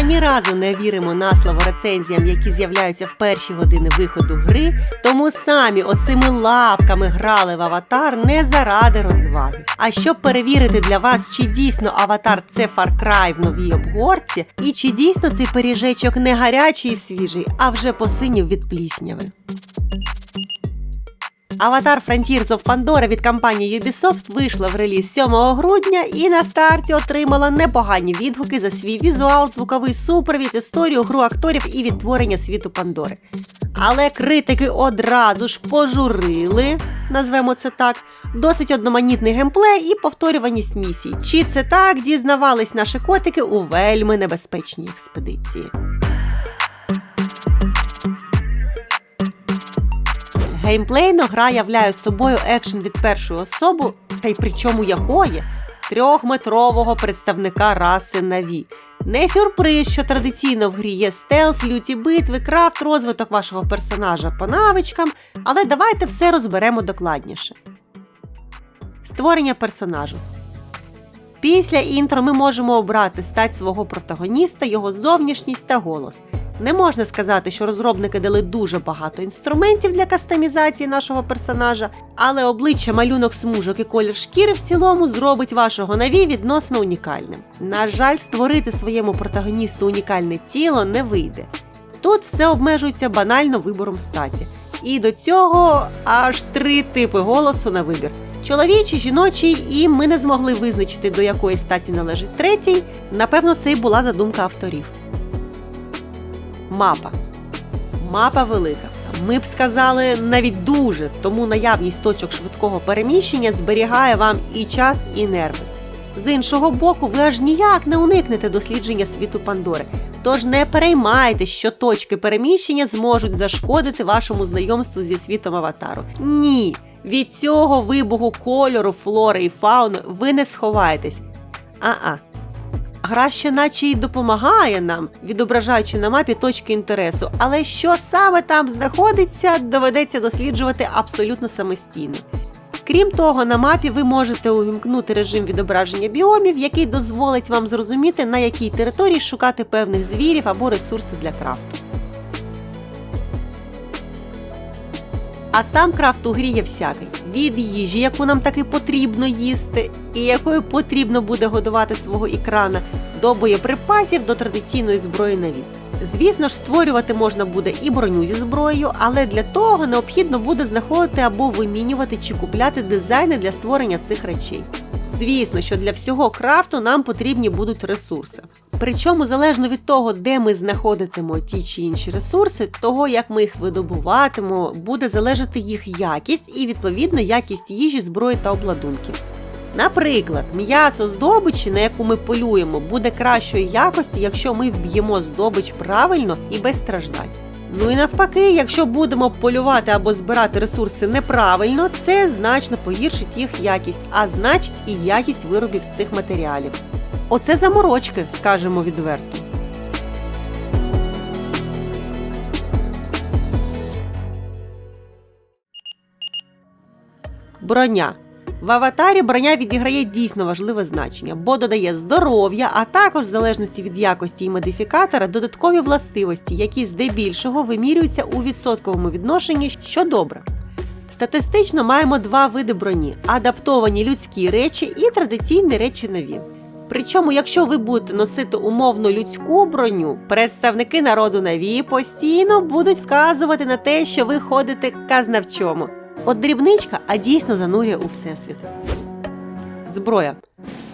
Ані разу не віримо на слово рецензіям, які з'являються в перші години виходу гри, тому самі оцими лапками грали в аватар не заради розваги. А щоб перевірити для вас, чи дійсно аватар це Far Cry в новій обгорці, і чи дійсно цей пиріжечок не гарячий і свіжий, а вже посинів від плісняви. Аватар Frontiers of Pandora від компанії Ubisoft вийшла в реліз 7 грудня і на старті отримала непогані відгуки за свій візуал, звуковий супровід, історію, гру акторів і відтворення світу Пандори. Але критики одразу ж пожурили, назвемо це так, досить одноманітний геймплей і повторюваність місій. Чи це так дізнавались наші котики у вельми небезпечній експедиції? Геймплейно гра являє собою екшен від першої особи, та й причому якої трьохметрового представника раси Наві. Не сюрприз, що традиційно в грі є стелф, люті битви, крафт, розвиток вашого персонажа по навичкам, але давайте все розберемо докладніше. Створення персонажу. Після інтро ми можемо обрати стать свого протагоніста, його зовнішність та голос. Не можна сказати, що розробники дали дуже багато інструментів для кастомізації нашого персонажа, але обличчя, малюнок смужок і колір шкіри в цілому зробить вашого наві відносно унікальним. На жаль, створити своєму протагоністу унікальне тіло не вийде. Тут все обмежується банально вибором статі. І до цього аж три типи голосу на вибір: чоловічий, жіночий, і ми не змогли визначити, до якої статі належить третій. Напевно, це й була задумка авторів. Мапа. Мапа велика. Ми б сказали навіть дуже, тому наявність точок швидкого переміщення зберігає вам і час, і нерви. З іншого боку, ви аж ніяк не уникнете дослідження світу Пандори. Тож не переймайтесь, що точки переміщення зможуть зашкодити вашому знайомству зі світом аватару. Ні, від цього вибуху кольору, флори і фауни ви не сховаєтесь. А-а. Гра ще наче й допомагає нам, відображаючи на мапі точки інтересу, але що саме там знаходиться, доведеться досліджувати абсолютно самостійно. Крім того, на мапі ви можете увімкнути режим відображення біомів, який дозволить вам зрозуміти, на якій території шукати певних звірів або ресурси для крафту. А сам крафт у грі є всякий. Від їжі, яку нам таки потрібно їсти, і якою потрібно буде годувати свого екрана, до боєприпасів до традиційної зброї на від. Звісно ж, створювати можна буде і броню зі зброєю, але для того необхідно буде знаходити або вимінювати чи купляти дизайни для створення цих речей. Звісно, що для всього крафту нам потрібні будуть ресурси. Причому, залежно від того, де ми знаходитимо ті чи інші ресурси, того як ми їх видобуватимо, буде залежати їх якість і відповідно якість їжі, зброї та обладунків. Наприклад, м'ясо здобичі, на яку ми полюємо, буде кращої якості, якщо ми вб'ємо здобич правильно і без страждань. Ну і навпаки, якщо будемо полювати або збирати ресурси неправильно, це значно погіршить їх якість, а значить і якість виробів з цих матеріалів. Оце заморочки, скажемо відверто. Броня. В аватарі броня відіграє дійсно важливе значення, бо додає здоров'я, а також, в залежності від якості і модифікатора, додаткові властивості, які здебільшого вимірюються у відсотковому відношенні, що добре. Статистично маємо два види броні: адаптовані людські речі і традиційні речі нові. Причому, якщо ви будете носити умовно людську броню, представники народу Наві постійно будуть вказувати на те, що ви ходите казна в чому. От дрібничка, а дійсно занурює у всесвіт. Зброя.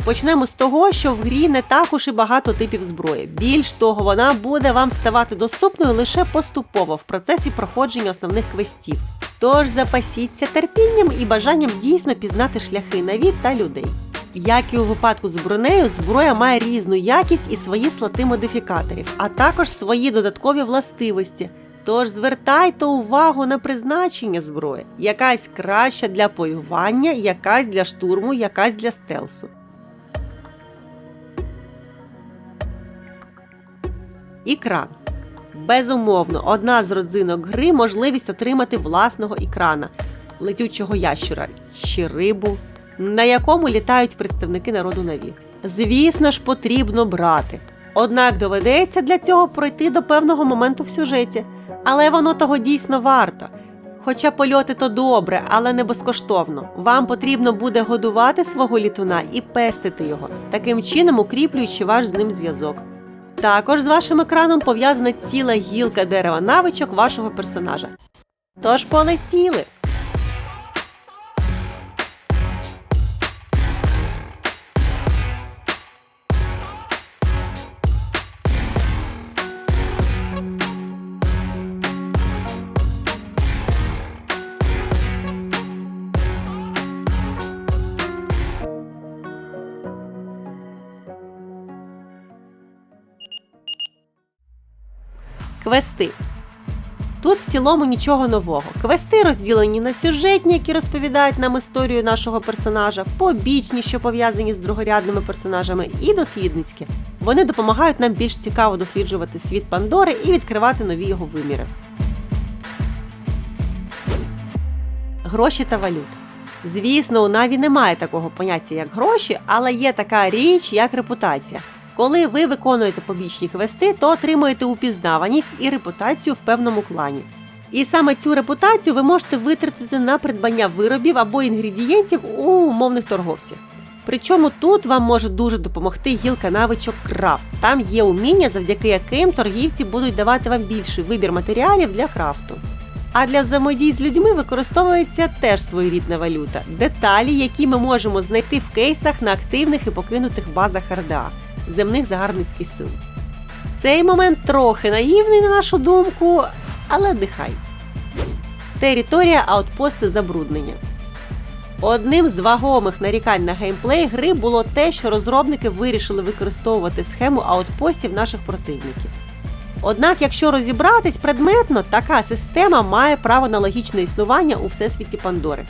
Почнемо з того, що в грі не так уж і багато типів зброї. Більш того, вона буде вам ставати доступною лише поступово в процесі проходження основних квестів. Тож запасіться терпінням і бажанням дійсно пізнати шляхи наві та людей. Як і у випадку з бронею, зброя має різну якість і свої слоти модифікаторів, а також свої додаткові властивості. Тож звертайте увагу на призначення зброї. Якась краща для полювання, якась для штурму, якась для стелсу. Екран. Безумовно, одна з родзинок гри можливість отримати власного екрана, летючого ящура чи рибу. на якому літають представники народу Наві. Звісно ж, потрібно брати. Однак доведеться для цього пройти до певного моменту в сюжеті, але воно того дійсно варто. Хоча польоти то добре, але не безкоштовно. Вам потрібно буде годувати свого літуна і пестити його, таким чином укріплюючи ваш з ним зв'язок. Також з вашим екраном пов'язана ціла гілка дерева навичок вашого персонажа. Тож полетіли! Квести. Тут в цілому нічого нового. Квести розділені на сюжетні, які розповідають нам історію нашого персонажа, побічні, що пов'язані з другорядними персонажами, і дослідницькі. Вони допомагають нам більш цікаво досліджувати світ Пандори і відкривати нові його виміри. Гроші та валюта. Звісно, у Наві немає такого поняття, як гроші, але є така річ, як репутація. Коли ви виконуєте побічні квести, то отримуєте упізнаваність і репутацію в певному клані. І саме цю репутацію ви можете витратити на придбання виробів або інгредієнтів у умовних торговців. Причому тут вам може дуже допомогти гілка навичок крафт. Там є уміння, завдяки яким торгівці будуть давати вам більший вибір матеріалів для крафту. А для взаємодії з людьми використовується теж своєрідна валюта деталі, які ми можемо знайти в кейсах на активних і покинутих базах РДА земних загарбницьких сил. Цей момент трохи наївний, на нашу думку, але дихай. Територія аутпости забруднення. Одним з вагомих нарікань на геймплей гри було те, що розробники вирішили використовувати схему аутпостів наших противників. Однак, якщо розібратись предметно, така система має право на логічне існування у всесвіті Пандори.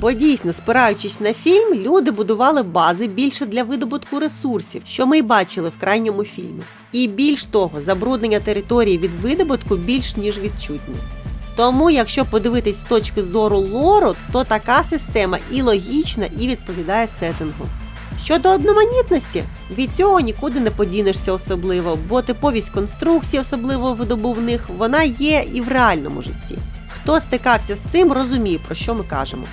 Бо дійсно, спираючись на фільм, люди будували бази більше для видобутку ресурсів, що ми й бачили в крайньому фільмі. І більш того, забруднення території від видобутку більш ніж відчутні. Тому, якщо подивитись з точки зору лору, то така система і логічна, і відповідає сеттингу. Щодо одноманітності, від цього нікуди не подінешся особливо, бо типовість конструкцій, особливо видобувних, вона є і в реальному житті. Хто стикався з цим, розуміє, про що ми кажемо.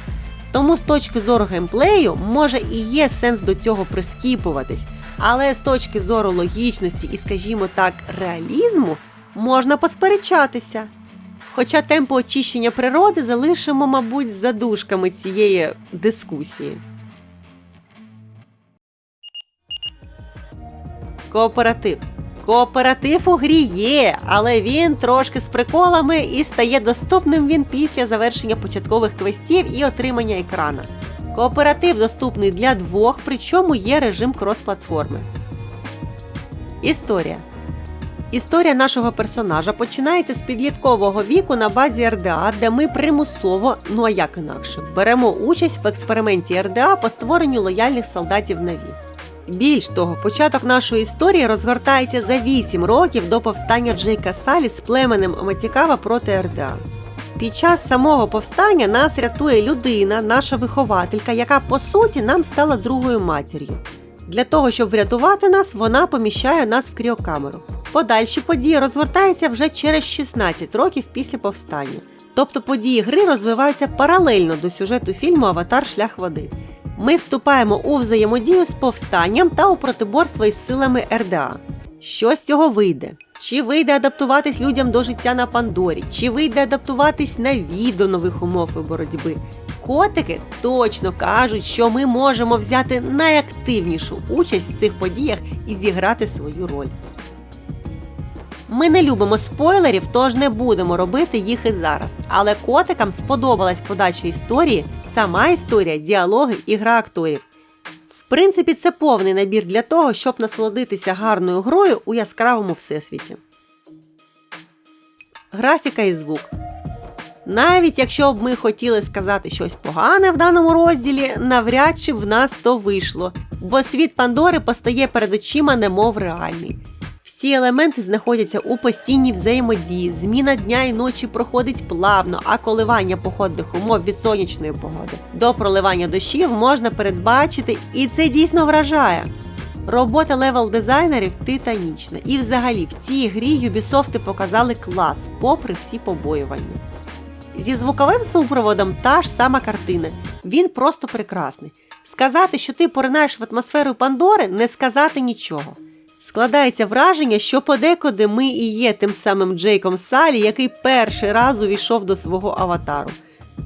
Тому з точки зору геймплею може і є сенс до цього прискіпуватись, але з точки зору логічності і, скажімо так, реалізму можна посперечатися. Хоча темпи очищення природи залишимо, мабуть, за дужками цієї дискусії. Кооператив. Кооператив у грі є, але він трошки з приколами і стає доступним він після завершення початкових квестів і отримання екрана. Кооператив доступний для двох, причому є режим крос-платформи. Історія. Історія нашого персонажа починається з підліткового віку на базі РДА, де ми примусово, ну а як інакше, беремо участь в експерименті РДА по створенню лояльних солдатів Наві. Більш того, початок нашої історії розгортається за 8 років до повстання Джейка Салі з племенем Матікава проти РДА. Під час самого повстання нас рятує людина, наша вихователька, яка по суті нам стала другою матір'ю. Для того, щоб врятувати нас, вона поміщає нас в кріокамеру. Подальші події розгортаються вже через 16 років після повстання. Тобто події гри розвиваються паралельно до сюжету фільму Аватар Шлях води ми вступаємо у взаємодію з повстанням та у протиборство із силами РДА. Що з цього вийде? Чи вийде адаптуватись людям до життя на Пандорі, чи вийде адаптуватись на ві до нових умов і боротьби? Котики точно кажуть, що ми можемо взяти найактивнішу участь в цих подіях і зіграти свою роль. Ми не любимо спойлерів, тож не будемо робити їх і зараз. Але котикам сподобалась подача історії, сама історія, діалоги і гра акторів. В принципі, це повний набір для того, щоб насолодитися гарною грою у яскравому всесвіті. Графіка і звук. Навіть якщо б ми хотіли сказати щось погане в даному розділі, навряд чи б в нас то вийшло, бо світ Пандори постає перед очима, немов реальний Всі елементи знаходяться у постійній взаємодії. Зміна дня і ночі проходить плавно, а коливання погодних умов від сонячної погоди до проливання дощів можна передбачити, і це дійсно вражає. Робота левел дизайнерів титанічна. І взагалі в цій грі Ubisoft показали клас, попри всі побоювання. Зі звуковим супроводом та ж сама картина. Він просто прекрасний. Сказати, що ти поринаєш в атмосферу Пандори, не сказати нічого. Складається враження, що подекуди ми і є тим самим Джейком Салі, який перший раз увійшов до свого аватару.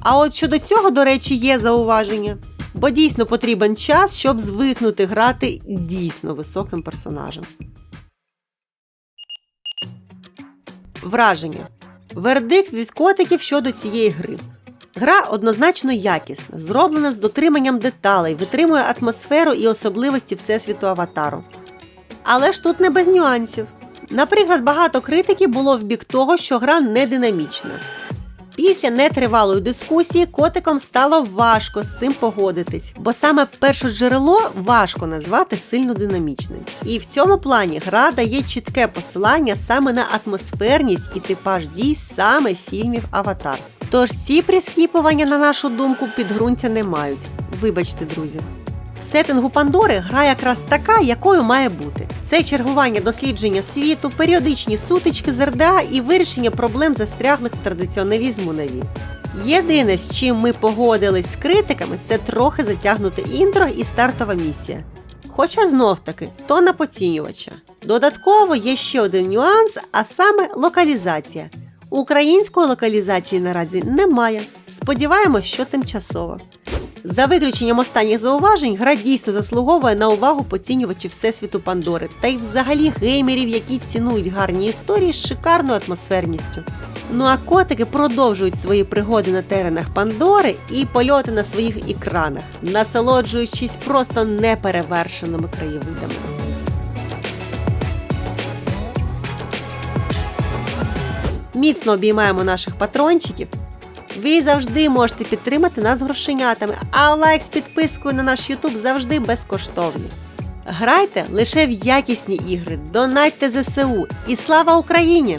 А от щодо цього, до речі, є зауваження. Бо дійсно потрібен час, щоб звикнути грати дійсно високим персонажем. Враження. Вердикт від котиків щодо цієї гри. Гра однозначно якісна, зроблена з дотриманням деталей, витримує атмосферу і особливості всесвіту аватару. Але ж тут не без нюансів. Наприклад, багато критики було в бік того, що гра не динамічна. Після нетривалої дискусії котикам стало важко з цим погодитись, бо саме перше джерело важко назвати сильно динамічним. І в цьому плані гра дає чітке посилання саме на атмосферність і типаж дій саме фільмів Аватар. Тож ці прискіпування, на нашу думку, підґрунтя не мають. Вибачте, друзі. В сеттингу Пандори гра якраз така, якою має бути. Це чергування дослідження світу, періодичні сутички з РДА і вирішення проблем застряглих в традиціоналізму нові. Єдине, з чим ми погодились з критиками, це трохи затягнуте інтро і стартова місія. Хоча знов таки, то на поцінювача. Додатково є ще один нюанс, а саме локалізація. Української локалізації наразі немає. Сподіваємось, що тимчасово. За виключенням останніх зауважень, гра дійсно заслуговує на увагу поцінювачів Всесвіту Пандори та й взагалі геймерів, які цінують гарні історії з шикарною атмосферністю. Ну а котики продовжують свої пригоди на теренах Пандори і польоти на своїх екранах, насолоджуючись просто неперевершеними краєвидами. Міцно обіймаємо наших патрончиків. Ви завжди можете підтримати нас грошенятами, а лайк з підпискою на наш YouTube завжди безкоштовні. Грайте лише в якісні ігри, донатьте ЗСУ і слава Україні!